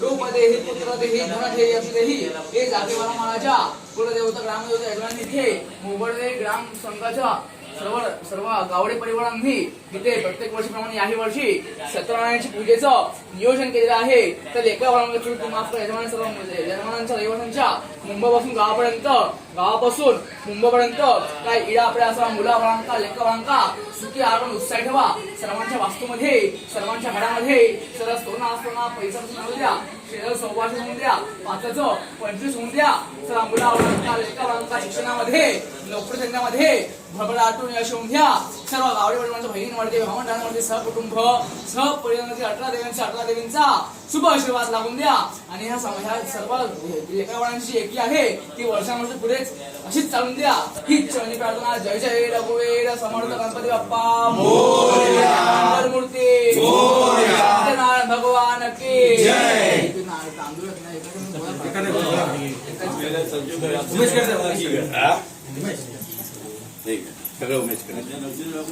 रूप देही पुत्र देही धन देही यश हे जागेवाला मानाच्या कुलदेवता ग्रामदेवता यजमान इथे मोबडदे ग्राम संघाच्या सर्व सर्व गावडे परिवारांनी इथे प्रत्येक वर्षीप्रमाणे याही वर्षी सत्यनारायणाची पूजेचं नियोजन केलेलं आहे. तर एका यजमान सर्व यजमानांच्या मुंबईपासून गावापर्यंत गावापासून मुंबईपर्यंत काय इडा आपल्या असा मुला वळांका वळांका सुखी आपण उत्साह ठेवा. सर्वांच्या वास्तूमध्ये सर्वांच्या घरामध्ये सर्व सोना असताना पैसा होऊ द्या. शेजार सव्वाशे होऊन द्या. पाचाचं पंचवीस होऊन द्या. सर्व मुला वळांका लेका वळांका शिक्षणामध्ये नोकरी धंद्यामध्ये भरभराटून यश घ्या सर्व गावडे वडिलांच्या बहिणींवरती भावंडांवरती सहकुटुंब सहपरिवारावरती अठरा देवींचा अठरा देवींचा शुभ आशीर्वाद लागून द्या आणि ह्या सम- ह्या सर्व लेकरावाळांची एकी आहे ती वर्षानुवर्ष पुढेच अशीच चालून द्या हीच चरणी प्रार्थना जय जय रघुवीर समर्थ गणपती बाप्पा. मूर्ती भगवान की तांदूळ nem, There you